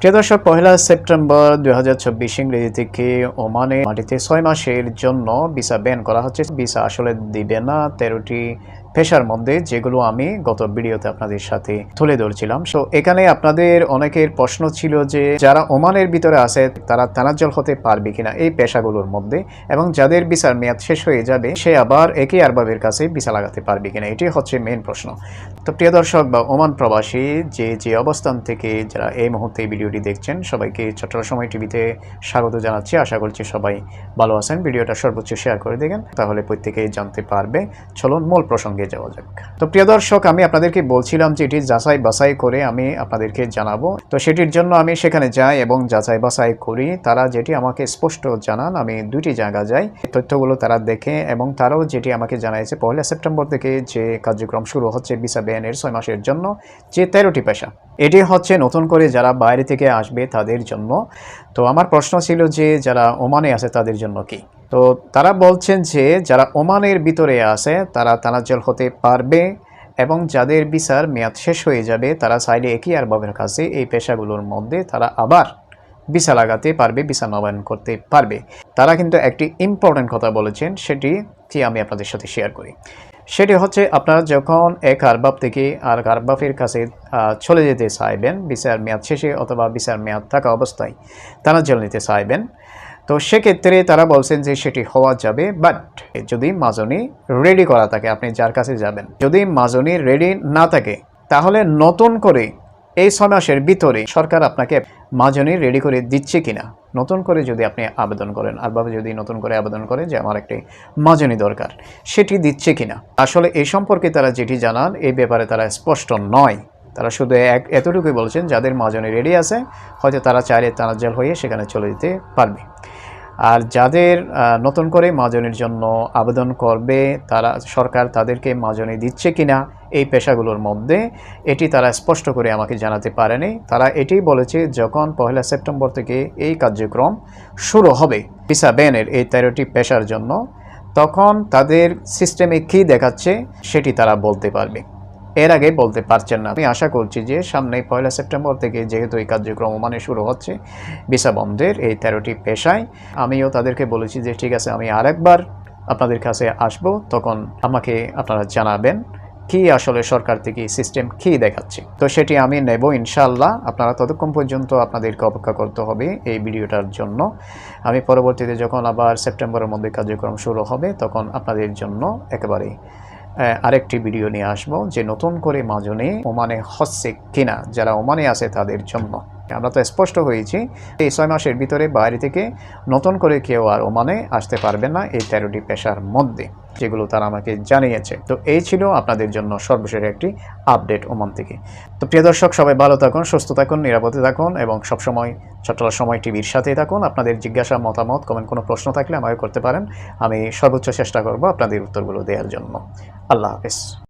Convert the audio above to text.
প্রিয় দর্শক পহেলা সেপ্টেম্বর দুই হাজার চব্বিশ ইংরেজি থেকে ওমানে মাটিতে ছয় মাসের জন্য ভিসা ব্যান করা হচ্ছে। ভিসা আসলে দিবে না, তেরোটি পেশার মধ্যে যেগুলো আমি গত ভিডিওতে আপনাদের সাথে তুলে ধরছিলাম। সো এখানে আপনাদের অনেকের প্রশ্ন ছিল যে, যারা ওমানের ভিতরে আছে, তারা তানাজ্জল হতে পারবে কিনা এই পেশাগুলোর মধ্যে এবং যাদের বিচার মেয়াদ শেষ হয়ে যাবে, সে আবার একই আরবাবের কাছে ভিসা লাগাতে পারবে কিনা? এটি হচ্ছে মেন প্রশ্ন। তো, প্রিয় দর্শক বা ওমান প্রবাসী, যে যে অবস্থান থেকে যারা এই মুহূর্তে ভিডিওটি দেখছেন, সবাইকে চট্টগ্রাম সময় টিভিতে স্বাগত জানাচ্ছি। আশা করছি সবাই ভালো আছেন। ভিডিওটা সর্বোচ্চ শেয়ার করে দেখেন, তাহলে প্রত্যেকেই জানতে পারবে। চলুন মূল প্রসঙ্গে যাওয়া যাক। তো প্রিয় দর্শক, আমি আপনাদেরকে বলছিলাম যে এটি যাচাই বাছাই করে আমি আপনাদেরকে জানাব। তো সেটির জন্য আমি সেখানে যাই এবং যাচাই বাছাই করি। তারা যেটি আমাকে স্পষ্ট জানান, আমি দুইটি জায়গা যাই। তথ্যগুলো তারা দেখে এবং তারাও যেটি আমাকে জানাইছে, পয়লা সেপ্টেম্বর থেকে যে কার্যক্রম শুরু হচ্ছে ভিসা ব্যানের ছয় মাসের জন্য, যে তেরোটি পেশা। এটি হচ্ছে নতুন করে যারা বাইরে থেকে আসবে তাদের জন্য। তো আমার প্রশ্ন ছিল যে যারা ওমানে আছে তাদের জন্য কি? তো তারা বলছেন যে যারা ওমানের ভিতরে আছে, তারা তানাজ্জল হতে পারবে এবং যাদের বিচার মেয়াদ শেষ হয়ে যাবে, তারা চাইলে একই আরবাবের কাছে এই পেশাগুলোর মধ্যে তারা আবার ভিসা লাগাতে পারবে ভিসা নবায়ন করতে পারবে। তারা কিন্তু একটি ইম্পর্ট্যান্ট কথা বলেছেন, সেটি কি আমি আপনাদের সাথে শেয়ার করি। সেটি হচ্ছে আপনারা যখন এক আরবাব থেকে আর আরবাবের কাছে চলে যেতে চাইবেন, বিচার মেয়াদ শেষে অথবা বিচার মেয়াদ থাকা অবস্থায় তারা জল নিতে চাইবেন তো সেক্ষেত্রে তারা বলছেন যে সেটি হওয়া যাবে বাট যদি মাজনি রেডি করা থাকে, আপনি যার কাছে যাবেন, যদি মাজনি রেডি না থাকে, তাহলে নতুন করে এই ছয় মাসের ভিতরে সরকার আপনাকে মাজনি রেডি করে দিচ্ছে কিনা? নতুন করে যদি আপনি আবেদন করেন আরভাবে যদি নতুন করে আবেদন করেন যে আমার একটি মাজনি দরকার, সেটি দিচ্ছে কিনা? আসলে এই সম্পর্কে তারা যেটি জানান এই ব্যাপারে তারা স্পষ্ট নয়। তারা শুধু এক, এতটুকুই বলছেন, যাদের মাজনি রেডি আছে, হয়তো তারা চাইলে তারা তানাজ্জাল হয়ে সেখানে চলে যেতে পারবে। আর যাদের নতুন করে মাজনের জন্য আবেদন করবে, তারা, সরকার তাদেরকে মাজনি দিচ্ছে কিনা এই পেশাগুলোর মধ্যে, এটি তারা স্পষ্ট করে আমাকে জানাতে পারেনি। তারা এটি বলেছে, যখন পহেলা সেপ্টেম্বর থেকে এই কার্যক্রম শুরু হবে ভিসা ব্যানের এই তেরোটি পেশার জন্য, তখন তাদের সিস্টেমে কী দেখাচ্ছে, সেটি তারা বলতে পারবে। এর আগে বলতে পারছেন না। আমি আশা করছি যে সামনে পয়লা সেপ্টেম্বর থেকে যেহেতু এই কার্যক্রম মানে শুরু হচ্ছে ভিসা বন্ধের এই তেরোটি পেশায় আমিও তাদেরকে বলেছি যে ঠিক আছে আমি আরেকবার আপনাদের কাছে আসব তখন আমাকে আপনারা জানাবেন কি আসলে সরকার থেকে সিস্টেম কি দেখাচ্ছে। তো সেটি আমি নেব ইনশাল্লাহ আপনারা ততক্ষণ পর্যন্ত আপনাদেরকে অপেক্ষা করতে হবে এই ভিডিওটার জন্য। আমি পরবর্তীতে যখন আবার সেপ্টেম্বরের মধ্যে কার্যক্রম শুরু হবে তখন আপনাদের জন্য একেবারে আহ, আরেকটি ভিডিও নিয়ে আসব যে নতুন করে মাজনে ওমানে হচ্ছে কিনা, যারা ওমানে আছে তাদের জন্য। আমরা তো স্পষ্ট হয়েছি এই ছয় মাসের ভিতরে বাইরে থেকে নতুন করে কেউ আর ওমানে আসতে পারবে না এই তেরোটি পেশার মধ্যে, যেগুলো তারা আমাকে জানিয়েছে। তো এই ছিল আপনাদের জন্য সর্বশেষ একটি আপডেট ওমান থেকে। তো প্রিয় দর্শক, সবাই ভালো থাকুন, সুস্থ থাকুন, নিরাপদে থাকুন এবং সবসময় চট্টলা সময় টিভির সাথেই থাকুন। আপনাদের জিজ্ঞাসা, মতামত কমেন্ট কোনো প্রশ্ন থাকলে আমাকে করতে পারেন। আমি সর্বোচ্চ চেষ্টা করব আপনাদের উত্তরগুলো দেওয়ার জন্য। আল্লাহ হাফেজ।